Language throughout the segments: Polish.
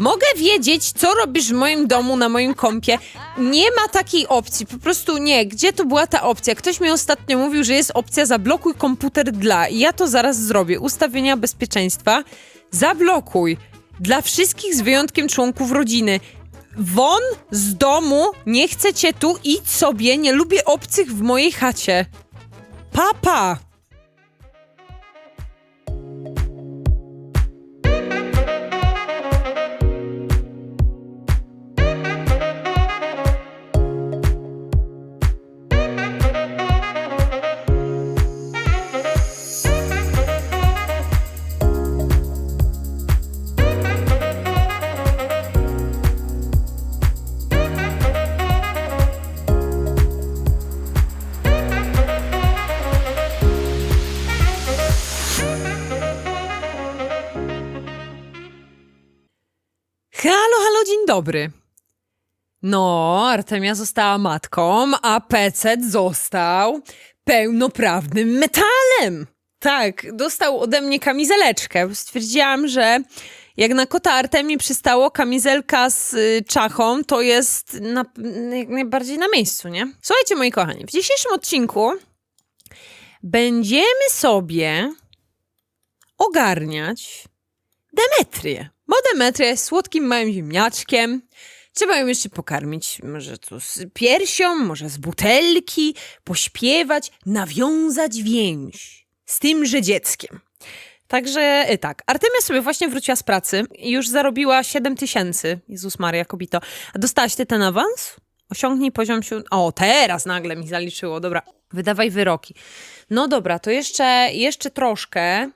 Mogę wiedzieć, co robisz w moim domu, na moim kompie. Nie ma takiej opcji, po prostu nie. Gdzie to była ta opcja? Ktoś mi ostatnio mówił, że jest opcja zablokuj komputer dla. Ja to zaraz zrobię. Ustawienia bezpieczeństwa. Zablokuj. Dla wszystkich z wyjątkiem członków rodziny. Won z domu, nie chcę cię tu, idź sobie, nie lubię obcych w mojej chacie. Papa! Halo, dobry. No, Artemia została matką, a Pecet został pełnoprawnym metalem. Tak, dostał ode mnie kamizeleczkę. Stwierdziłam, że jak na kota Artemii przystało kamizelka z y, czachą, to jest na, jak najbardziej na miejscu, nie? Słuchajcie, moi kochani, w dzisiejszym odcinku będziemy sobie ogarniać Demetrię. Bo Demetria jest słodkim małym ziemniaczkiem. Trzeba ją jeszcze pokarmić, może tu z piersią, może z butelki, pośpiewać, nawiązać więź z tymże dzieckiem. Także e, tak, Artemia sobie właśnie wróciła z pracy i już zarobiła 7 tysięcy. Jezus Maria, kobito. A dostałaś ty ten awans? Osiągnij poziom siód... O, teraz nagle mi zaliczyło, dobra. Wydawaj wyroki. No dobra, to jeszcze, jeszcze troszkę,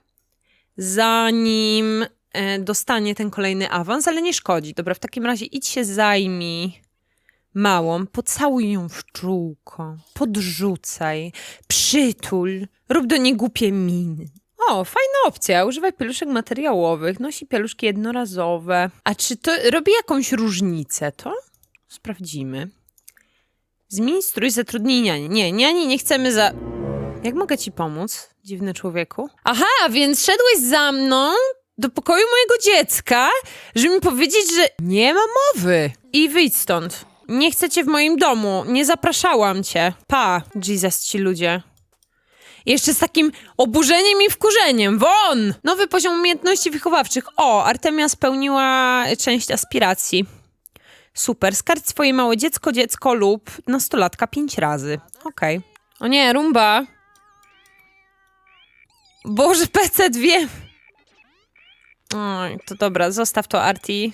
zanim dostanie ten kolejny awans, ale nie szkodzi. Dobra, w takim razie idź się zajmij małą, pocałuj ją w czółko, podrzucaj, przytul, rób do niej głupie miny. O, fajna opcja. Używaj pieluszek materiałowych, nosi pieluszki jednorazowe. A czy to robi jakąś różnicę, to? Sprawdzimy. Zmień strój zatrudnienia. Nie, niani nie chcemy za... Jak mogę ci pomóc, dziwny człowieku? Aha, więc szedłeś za mną do pokoju mojego dziecka, żeby mi powiedzieć, że nie ma mowy. I wyjdź stąd. Nie chcę cię w moim domu. Nie zapraszałam cię. Pa, Jesus ci ludzie. Jeszcze z takim oburzeniem i wkurzeniem. Won! Nowy poziom umiejętności wychowawczych. O, Artemia spełniła część aspiracji. Super. Skardź swoje małe dziecko, dziecko lub nastolatka pięć razy. Okej. O nie, rumba. Boże, PC dwie. Oj, to dobra, zostaw to Arti.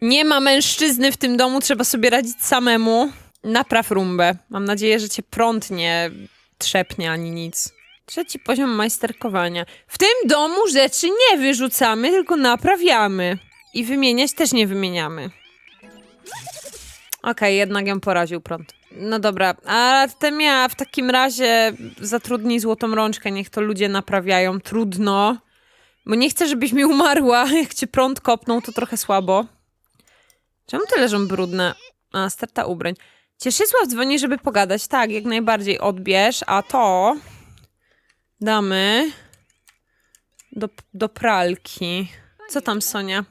Nie ma mężczyzny w tym domu, trzeba sobie radzić samemu. Napraw rumbę. Mam nadzieję, że cię prąd nie trzepnie ani nic. Trzeci poziom majsterkowania. W tym domu rzeczy nie wyrzucamy, tylko naprawiamy. I wymieniać też nie wymieniamy. Okej, jednak ją poraził prąd. No dobra, a Artemia w takim razie zatrudnij złotą rączkę, niech to ludzie naprawiają. Trudno. Bo nie chcę, żebyś mi umarła. Jak cię prąd kopnął, to trochę słabo. Czemu te leżą brudne? A, sterta ubrań. Cieszysław dzwoni, żeby pogadać. Tak, jak najbardziej odbierz, a to damy do, do pralki. Co tam, Sonia?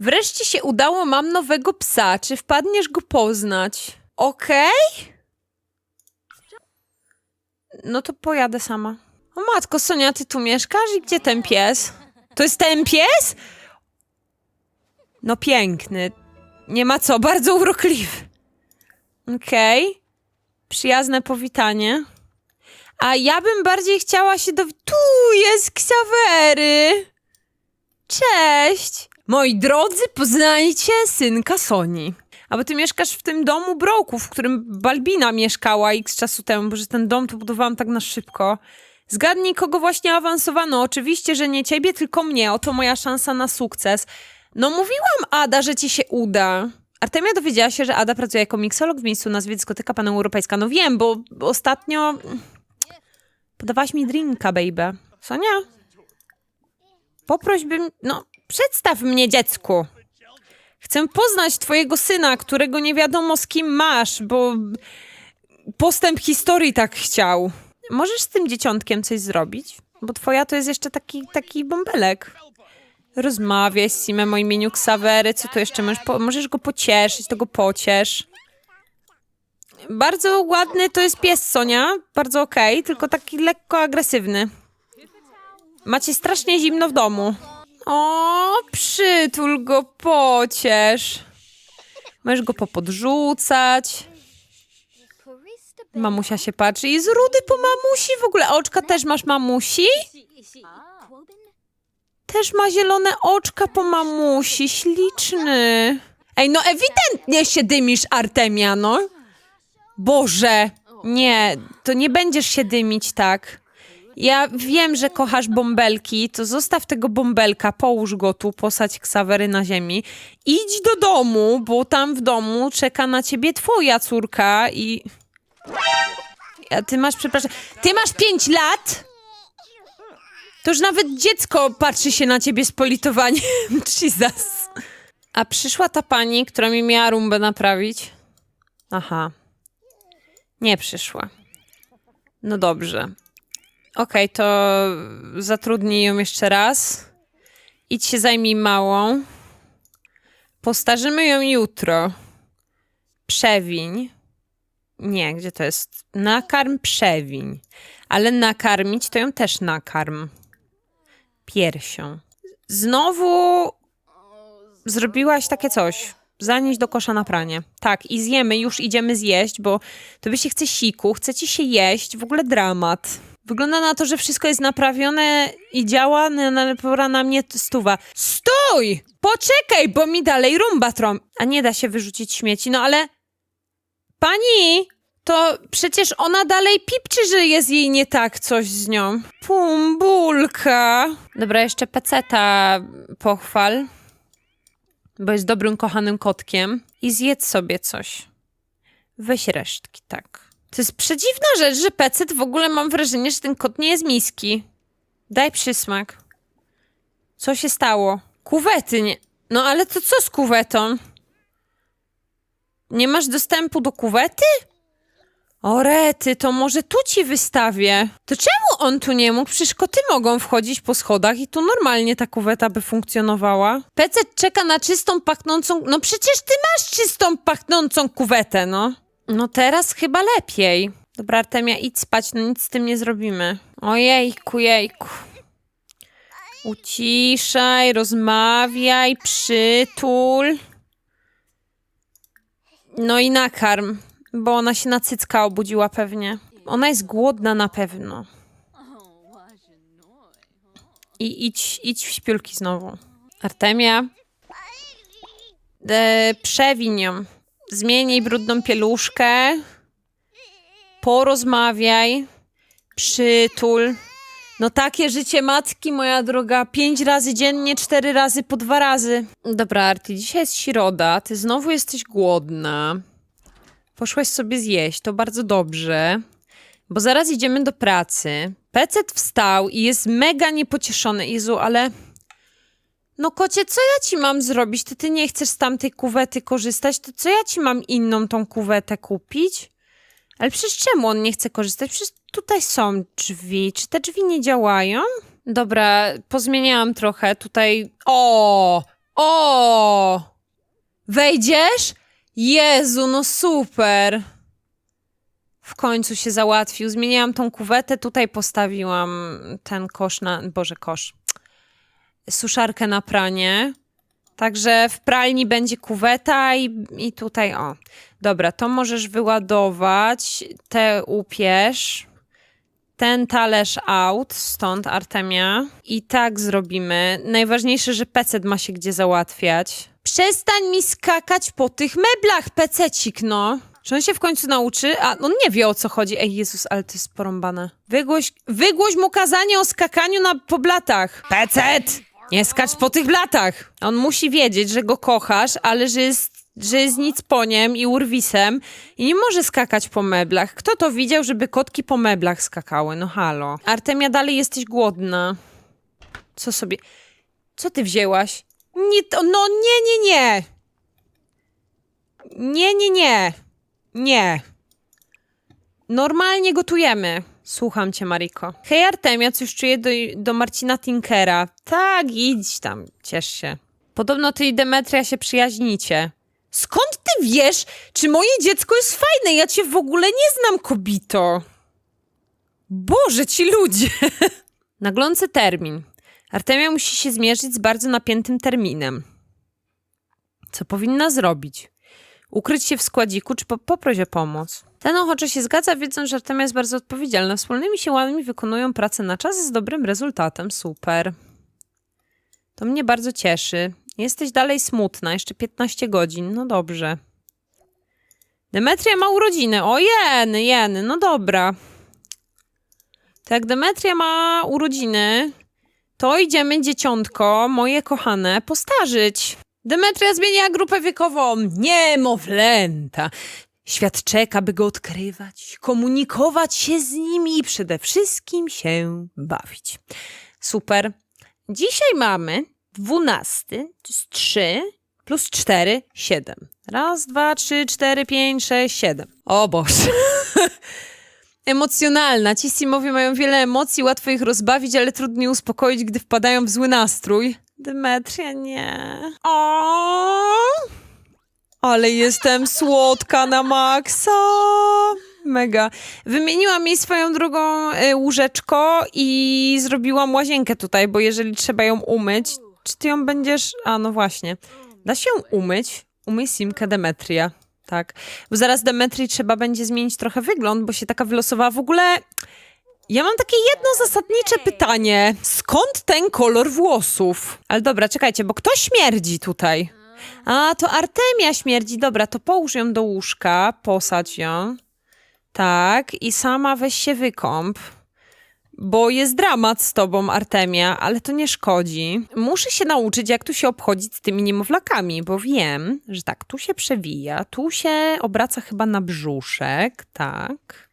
Wreszcie się udało, mam nowego psa. Czy wpadniesz go poznać? Okej? No to pojadę sama. O matko, Sonia, ty tu mieszkasz? I gdzie ten pies? To jest ten pies? No piękny. Nie ma co, bardzo urokliwy. Okej. Przyjazne powitanie. A ja bym bardziej chciała się dowiedzieć... Tu jest Ksawery! Cześć! Moi drodzy, poznajcie synka Soni. A bo ty mieszkasz w tym domu Broków, w którym Balbina mieszkała x czasu temu, bo że ten dom to budowałam tak na szybko. Zgadnij, kogo właśnie awansowano. Oczywiście, że nie ciebie, tylko mnie. Oto moja szansa na sukces. No mówiłam, Ada, że ci się uda. Artemia dowiedziała się, że Ada pracuje jako miksolog w miejscu nazwie dyskoteka paneuropejska. No wiem, bo ostatnio podawałaś mi drinka, baby. Sonia? Poproś bym... No, przedstaw mnie dziecku. Chcę poznać twojego syna, którego nie wiadomo z kim masz, bo postęp historii tak chciał. Możesz z tym dzieciątkiem coś zrobić? Bo twoja to jest jeszcze taki, taki bąbelek. Rozmawiaj z Simem o imieniu Ksawery. Co tu jeszcze możesz? Po, możesz go pocieszyć, to go pociesz. Bardzo ładny to jest pies, Sonia. Bardzo okej, tylko taki lekko agresywny. Macie strasznie zimno w domu. O, przytul go, pociesz. Możesz go popodrzucać. Mamusia się patrzy. Jest rudy po mamusi w ogóle. Oczka też masz mamusi? Też ma zielone oczka po mamusi. Śliczny. Ej, no ewidentnie się dymisz, Artemia, no. Boże. Nie, to nie będziesz się dymić tak. Ja wiem, że kochasz bąbelki, to zostaw tego bąbelka, połóż go tu, posadź ksawery na ziemi. Idź do domu, bo tam w domu czeka na ciebie twoja córka i... A ty masz, przepraszam, ty masz pięć lat? To już nawet dziecko patrzy się na ciebie z politowaniem. Jesus. A przyszła ta pani, która mi miała rumbę naprawić? Aha. Nie przyszła. No dobrze. Okej, to zatrudnij ją jeszcze raz. Idź się zajmij małą. Postarzymy ją jutro. Przewiń. Nie, gdzie to jest? Nakarm, przewiń. Ale nakarmić to ją też nakarm. Piersią. Znowu zrobiłaś takie coś. Zanieść do kosza na pranie. Tak, i zjemy, już idziemy zjeść, bo tobie się chce siku, chce ci się jeść, w ogóle dramat. Wygląda na to, że wszystko jest naprawione i działa, ale pora na mnie stuwa. Stój! Poczekaj, bo mi dalej rumba trąb. A nie da się wyrzucić śmieci, no ale... Pani, to przecież ona dalej pipczy, że jest jej nie tak coś z nią. Pumbulka. Dobra, jeszcze peceta pochwal, bo jest dobrym, kochanym kotkiem. I zjedz sobie coś. Weź resztki, tak. To jest przedziwna rzecz, że pecet w ogóle mam wrażenie, że ten kot nie jest miski. Daj przysmak. Co się stało? Kuwety nie... No ale to co z kuwetą? Nie masz dostępu do kuwety? O rety, to może tu ci wystawię. To czemu on tu nie mógł? Przecież koty mogą wchodzić po schodach i tu normalnie ta kuweta by funkcjonowała. Pecet czeka na czystą, pachnącą... No przecież ty masz czystą, pachnącą kuwetę, no. No teraz chyba lepiej. Dobra, Artemia, idź spać, no nic z tym nie zrobimy. Ojejku, jejku. Uciszaj, rozmawiaj, przytul. No i nakarm, bo ona się na cycka obudziła pewnie. Ona jest głodna na pewno. I idź, idź w śpiulki znowu. Artemia. E, przewiń ją. Zmień brudną pieluszkę. Porozmawiaj. Przytul. No takie życie matki, moja droga. Pięć razy dziennie, cztery razy po dwa razy. Dobra, Arti, dzisiaj jest środa. Ty znowu jesteś głodna. Poszłaś sobie zjeść, to bardzo dobrze. Bo zaraz idziemy do pracy. Pecet wstał i jest mega niepocieszony. Jezu, ale... No kocie, co ja ci mam zrobić? To ty nie chcesz z tamtej kuwety korzystać, to co ja ci mam inną tą kuwetę kupić? Ale przecież czemu on nie chce korzystać? Przecież tutaj są drzwi. Czy te drzwi nie działają? Dobra, pozmieniałam trochę. Tutaj... O! O! Wejdziesz? Jezu, no super! W końcu się załatwił. Zmieniałam tą kuwetę, tutaj postawiłam ten kosz na... Boże, kosz suszarkę na pranie. Także w pralni będzie kuweta i, i tutaj o. Dobra, to możesz wyładować, te upierz, ten talerz out, stąd Artemia. I tak zrobimy. Najważniejsze, że pecet ma się gdzie załatwiać. Przestań mi skakać po tych meblach, pececik, no. Czy on się w końcu nauczy? A on nie wie o co chodzi. Ej, Jezus, ale to jest porąbane. Wygłoś, wygłoś mu kazanie o skakaniu na poblatach. Pecet! Nie skacz po tych blatach! On musi wiedzieć, że go kochasz, ale że jest, że jest nic po niem i urwisem i nie może skakać po meblach. Kto to widział, żeby kotki po meblach skakały? No halo. Artemia, dalej jesteś głodna. Co sobie... Co ty wzięłaś? Nie, to, no nie, nie, nie. Nie, nie, nie. Nie. Normalnie gotujemy. Słucham cię, Mariko. Hej, Artemia, coś czuję do, do Marcina Tinkera. Tak, idź tam, ciesz się. Podobno ty i Demetria się przyjaźnicie. Skąd ty wiesz, czy moje dziecko jest fajne? Ja cię w ogóle nie znam, kobito. Boże, ci ludzie. Naglący termin. Artemia musi się zmierzyć z bardzo napiętym terminem. Co powinna zrobić? Ukryć się w składziku, czy po, poproś o pomoc? Ten ochoczo się zgadza, wiedząc, że Artemia jest bardzo odpowiedzialna. Wspólnymi siłami wykonują pracę na czas z dobrym rezultatem. Super. To mnie bardzo cieszy. Jesteś dalej smutna, jeszcze 15 godzin. No dobrze. Demetria ma urodziny. O, jeny, jeny, no dobra. To jak Demetria ma urodziny, to idziemy dzieciątko, moje kochane, postarzyć. Demetria zmienia grupę wiekową. Niemowlęta. Świat czeka, by go odkrywać, komunikować się z nimi i przede wszystkim się bawić. Super. Dzisiaj mamy 12, to jest 3 plus 4, 7. Raz, dwa, trzy, cztery, pięć, sześć, siedem. O Boże. Emocjonalna. Ci Simowie mają wiele emocji, łatwo ich rozbawić, ale trudniej uspokoić, gdy wpadają w zły nastrój. Demetria nie. O! Ale jestem słodka na maksa. Mega. Wymieniłam jej swoją drugą y, łóżeczko i zrobiłam łazienkę tutaj, bo jeżeli trzeba ją umyć, czy ty ją będziesz... A, no właśnie. Da się ją umyć? Umyj Simkę Demetria. Tak. Bo zaraz Demetrii trzeba będzie zmienić trochę wygląd, bo się taka wylosowała. W ogóle ja mam takie jedno zasadnicze pytanie. Skąd ten kolor włosów? Ale dobra, czekajcie, bo kto śmierdzi tutaj? A, to Artemia śmierdzi. Dobra, to połóż ją do łóżka, posadź ją. Tak, i sama weź się wykąp. Bo jest dramat z tobą, Artemia, ale to nie szkodzi. Muszę się nauczyć, jak tu się obchodzić z tymi niemowlakami, bo wiem, że tak, tu się przewija, tu się obraca chyba na brzuszek, tak.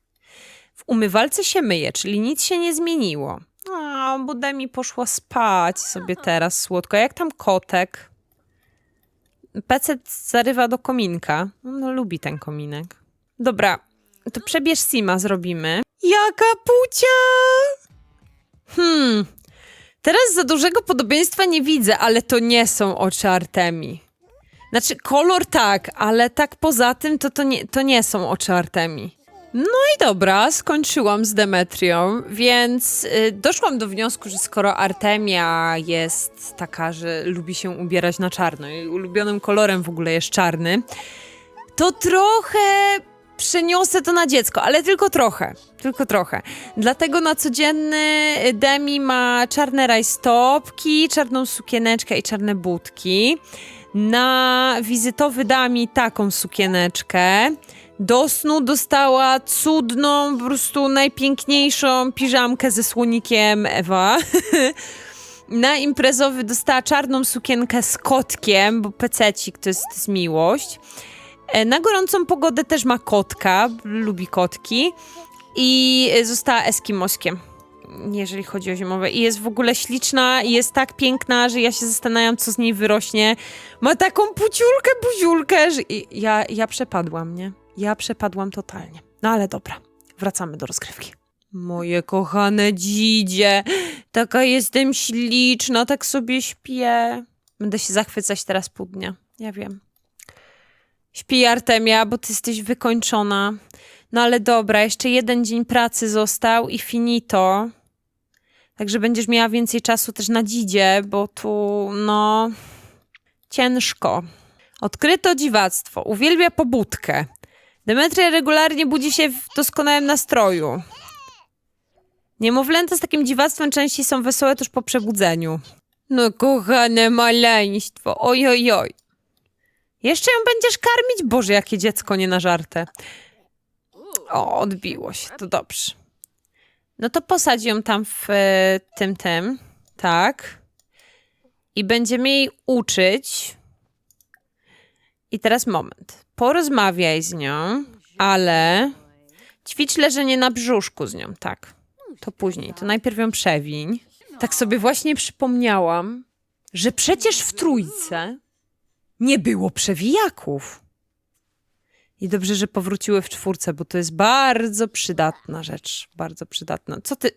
W umywalce się myje, czyli nic się nie zmieniło. A, bo Demi poszła spać sobie teraz słodko. Jak tam kotek? Pecet zarywa do kominka. No, lubi ten kominek. Dobra, to przebierz Sima zrobimy. Jaka pucia! Hmm, teraz za dużego podobieństwa nie widzę, ale to nie są oczy Artemi. Znaczy, kolor tak, ale tak poza tym to, to, nie, to nie są oczy Artemi. No i dobra, skończyłam z Demetrią, więc y, doszłam do wniosku, że skoro Artemia jest taka, że lubi się ubierać na czarno i ulubionym kolorem w ogóle jest czarny, to trochę przeniosę to na dziecko, ale tylko trochę, tylko trochę. Dlatego na codzienny Demi ma czarne rajstopki, czarną sukieneczkę i czarne butki. Na wizytowy da mi taką sukieneczkę. Do snu dostała cudną, po prostu najpiękniejszą piżamkę ze słonikiem Ewa. Na imprezowy dostała czarną sukienkę z kotkiem, bo pececik to jest, to jest miłość. E, Na gorącą pogodę też ma kotka, lubi kotki. I została eskimoskiem, jeżeli chodzi o zimowe. I jest w ogóle śliczna i jest tak piękna, że ja się zastanawiam, co z niej wyrośnie. Ma taką puciulkę, buziulkę, że ja, ja przepadłam, nie? Ja przepadłam totalnie. No ale dobra, wracamy do rozgrywki. Moje kochane dzidzie, taka jestem śliczna, tak sobie śpię. Będę się zachwycać teraz pół dnia, ja wiem. Śpi Artemia, bo ty jesteś wykończona. No ale dobra, jeszcze jeden dzień pracy został i finito. Także będziesz miała więcej czasu też na dzidzie, bo tu, no, ciężko. Odkryto dziwactwo. Uwielbia pobudkę. Demetria regularnie budzi się w doskonałym nastroju. Niemowlęta z takim dziwactwem częściej są wesołe tuż po przebudzeniu. No kochane maleństwo, oj, oj, oj. Jeszcze ją będziesz karmić? Boże, jakie dziecko nie na żartę. O, odbiło się, to dobrze. No to posadź ją tam w e, tym, tym, tak. I będziemy jej uczyć. I teraz moment. Porozmawiaj z nią, ale ćwicz leżenie na brzuszku z nią, tak. To później, to najpierw ją przewiń. Tak sobie właśnie przypomniałam, że przecież w trójce nie było przewijaków. I dobrze, że powróciły w czwórce, bo to jest bardzo przydatna rzecz. Bardzo przydatna. Co ty...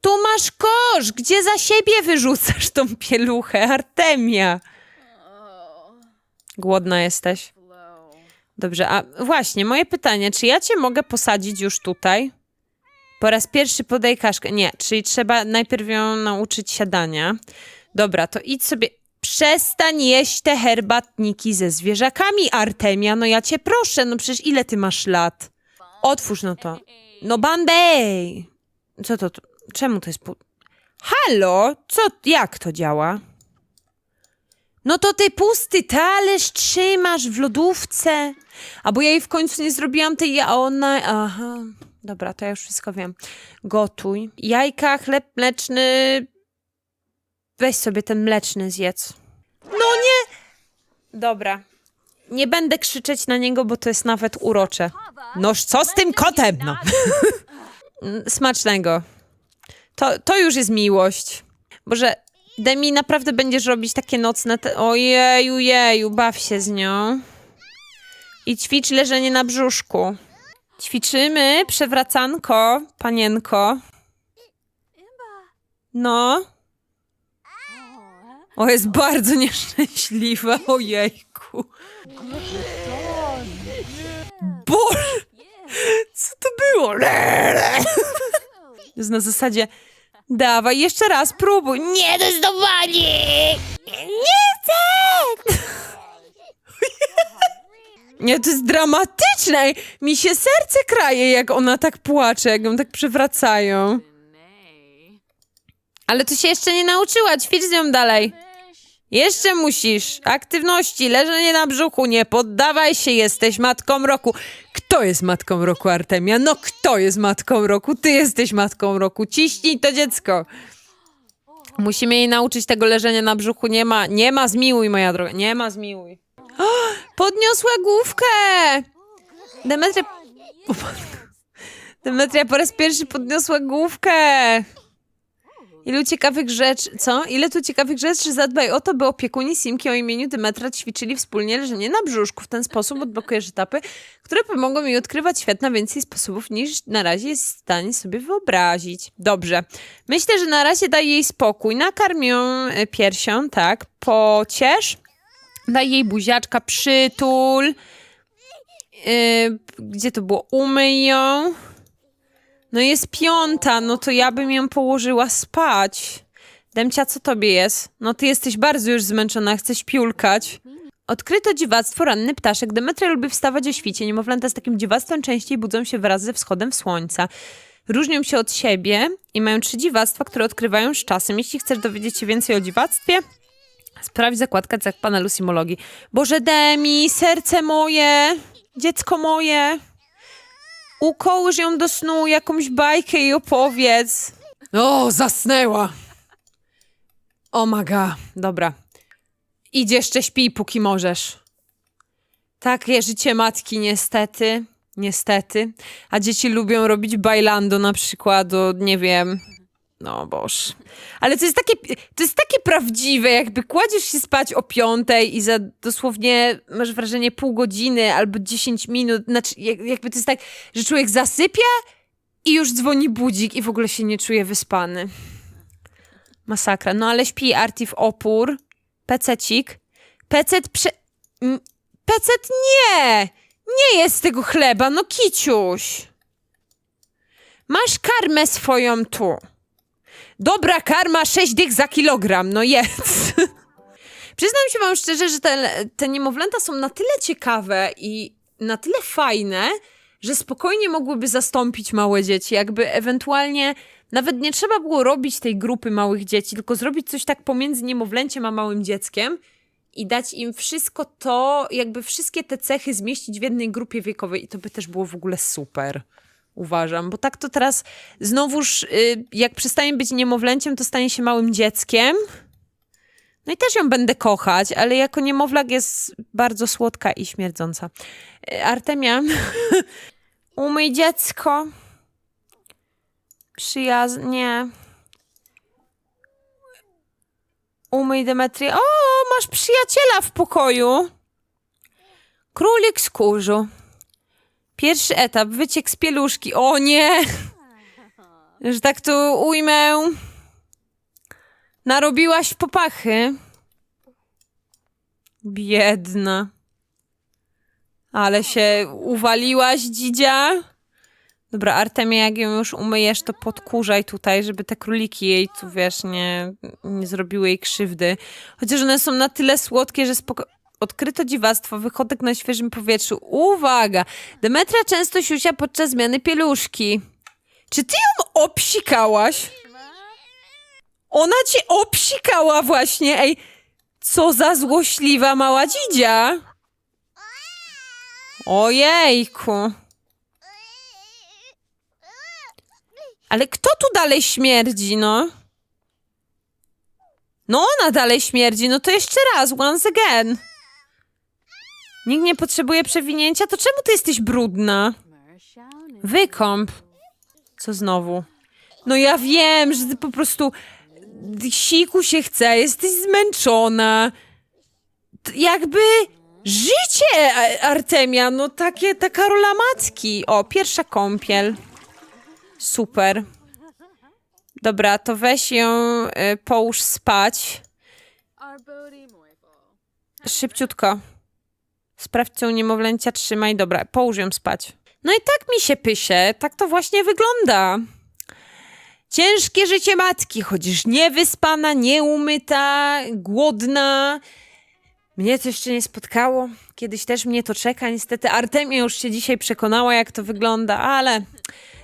Tu masz kosz! Gdzie za siebie wyrzucasz tą pieluchę, Artemia? Głodna jesteś? Dobrze, a właśnie, moje pytanie, czy ja cię mogę posadzić już tutaj? Po raz pierwszy podaj kaszkę. Nie, czyli trzeba najpierw ją nauczyć siadania. Dobra, to idź sobie. Przestań jeść te herbatniki ze zwierzakami, Artemia. No ja cię proszę, no przecież ile ty masz lat? Otwórz no to. No Bandej! Co to? Czemu to jest pół... Halo? Co? Jak to działa? No to ty pusty talerz trzymasz w lodówce. A bo ja jej w końcu nie zrobiłam tej, a ona... Aha, dobra, to ja już wszystko wiem. Gotuj. Jajka, chleb mleczny... Weź sobie ten mleczny zjedz. No nie! Dobra. Nie będę krzyczeć na niego, bo to jest nawet urocze. Noż co z tym kotem? No. Smacznego. To, to już jest miłość. Boże, Demi, naprawdę będziesz robić takie nocne... Te... Ojeju, jeju, baw się z nią. I ćwicz leżenie na brzuszku. Ćwiczymy przewracanko, panienko. No. O, jest bardzo nieszczęśliwa, ojejku. Boże, co to było? Jest na zasadzie, dawaj, jeszcze raz, próbuj. Nie, to jest do bani! Nie chcę! Nie, to jest dramatyczne. Mi się serce kraje, jak ona tak płacze, jak ją tak przewracają. Ale tu się jeszcze nie nauczyła, ćwicz z nią dalej. Jeszcze musisz. Aktywności, leżenie na brzuchu, nie poddawaj się, jesteś matką roku. Kto jest matką roku, Artemia? No kto jest matką roku? Ty jesteś matką roku. Ciśnij to dziecko. Musimy jej nauczyć tego leżenia na brzuchu. Nie ma, nie ma zmiłuj, moja droga. Nie ma zmiłuj. O, podniosła główkę! Demetria... Demetria po raz pierwszy podniosła główkę. Ilu ciekawych rzeczy, co? Ile tu ciekawych rzeczy zadbaj o to, by opiekuni Simki o imieniu Dymetra ćwiczyli wspólnie leżenie na brzuszku. W ten sposób odblokujesz etapy, które pomogą mi odkrywać świat na więcej sposobów niż na razie jest w stanie sobie wyobrazić. Dobrze. Myślę, że na razie daj jej spokój. Nakarm ją e, piersią, tak? Pociesz. Daj jej buziaczka, przytul. Yy, gdzie to było? Umyj ją. No jest piąta, no to ja bym ją położyła spać. Demcia, co tobie jest? No ty jesteś bardzo już zmęczona, chcesz piulkać. Odkryto dziwactwo ranny ptaszek. Demetria lubi wstawać o świcie. Niemowlęta z takim dziwactwem częściej budzą się wraz ze wschodem słońca. Różnią się od siebie i mają trzy dziwactwa, które odkrywają z czasem. Jeśli chcesz dowiedzieć się więcej o dziwactwie, sprawdź zakładkę cech panelu simologii. Boże Demi, serce moje, dziecko moje. Ukołysz ją do snu, jakąś bajkę i opowiedz. O, zasnęła. O maga, dobra. Idź jeszcze śpij, póki możesz. Takie życie matki, niestety. Niestety. A dzieci lubią robić bailando na przykład, o, nie wiem. No boż. Ale to jest takie, to jest takie prawdziwe, jakby kładziesz się spać o piątej i za dosłownie, masz wrażenie, pół godziny albo 10 minut, znaczy jak- jakby to jest tak, że człowiek zasypia i już dzwoni budzik i w ogóle się nie czuje wyspany. Masakra. No ale śpi Arti w opór. Pececik. Pecet prze... Pecet nie! Nie jest tego chleba, no kiciuś. Masz karmę swoją tu. Dobra karma, 6 dych za kilogram, no jedz. Przyznam się wam szczerze, że te, te niemowlęta są na tyle ciekawe i na tyle fajne, że spokojnie mogłyby zastąpić małe dzieci. Jakby ewentualnie nawet nie trzeba było robić tej grupy małych dzieci, tylko zrobić coś tak pomiędzy niemowlęciem a małym dzieckiem i dać im wszystko to, jakby wszystkie te cechy zmieścić w jednej grupie wiekowej i to by też było w ogóle super. Uważam, bo tak to teraz znowuż, y, jak przestanie być niemowlęciem, to stanie się małym dzieckiem. No i też ją będę kochać, ale jako niemowlak jest bardzo słodka i śmierdząca. Y, Artemia, umyj dziecko. Przyjaznie. Umyj Demetrię. O, masz przyjaciela w pokoju. Królik z kurzu. Pierwszy etap, wyciek z pieluszki. O nie! Że tak to ujmę. Narobiłaś popachy. Biedna. Ale się uwaliłaś, dzidzia. Dobra, Artemia, jak ją już umyjesz, to podkurzaj tutaj, żeby te króliki jej tu, wiesz, nie, nie zrobiły jej krzywdy. Chociaż one są na tyle słodkie, że spoko... Odkryto dziwactwo, wychodek na świeżym powietrzu. Uwaga! Demetra często siusia podczas zmiany pieluszki. Czy ty ją obsikałaś? Ona cię obsikała właśnie, ej! Co za złośliwa mała dzidzia! Ojejku! Ale kto tu dalej śmierdzi, no? No ona dalej śmierdzi, no to jeszcze raz, once again. Nikt nie potrzebuje przewinięcia, to czemu ty jesteś brudna? Wykąp. Co znowu? No ja wiem, że ty po prostu siku się chce, jesteś zmęczona. T- Jakby życie, Artemia, no takie, taka rola matki. O, pierwsza kąpiel. Super. Dobra, to weź ją, y, połóż spać. Szybciutko. Sprawdź, co u niemowlęcia trzymaj. Dobra, połóż ją spać. No i tak mi się pysie, tak to właśnie wygląda. Ciężkie życie matki, chodzisz niewyspana, nieumyta, głodna. Mnie to jeszcze nie spotkało. Kiedyś też mnie to czeka. Niestety Artemia już się dzisiaj przekonała, jak to wygląda, ale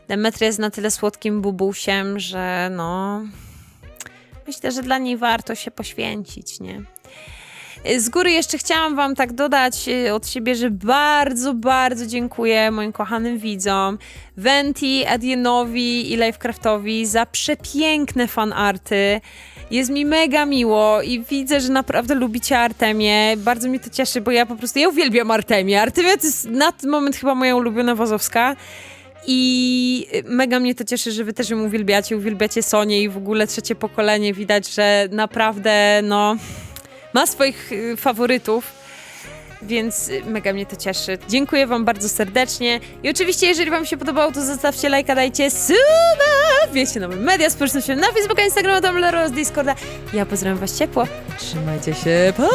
Demetria jest na tyle słodkim bubusiem, że no... Myślę, że dla niej warto się poświęcić, nie? Z góry jeszcze chciałam Wam tak dodać y, od siebie, że bardzo, bardzo dziękuję moim kochanym widzom, Venti, Adienowi i Lifecraftowi za przepiękne fanarty. Jest mi mega miło i widzę, że naprawdę lubicie Artemię. Bardzo mnie to cieszy, bo ja po prostu, ja uwielbiam Artemię. Artemia to jest na ten moment chyba moja ulubiona wazowska. I mega mnie to cieszy, że wy też ją uwielbiacie, uwielbiacie Sonię i w ogóle trzecie pokolenie. Widać, że naprawdę, no, ma swoich y, faworytów, więc y, mega mnie to cieszy. Dziękuję wam bardzo serdecznie i oczywiście, jeżeli wam się podobało, to zostawcie lajka, dajcie suba, wiecie, nowe media społecznościowe na Facebooka, Instagrama, Tumblr oraz Discorda. Ja pozdrawiam was ciepło, trzymajcie się, pa!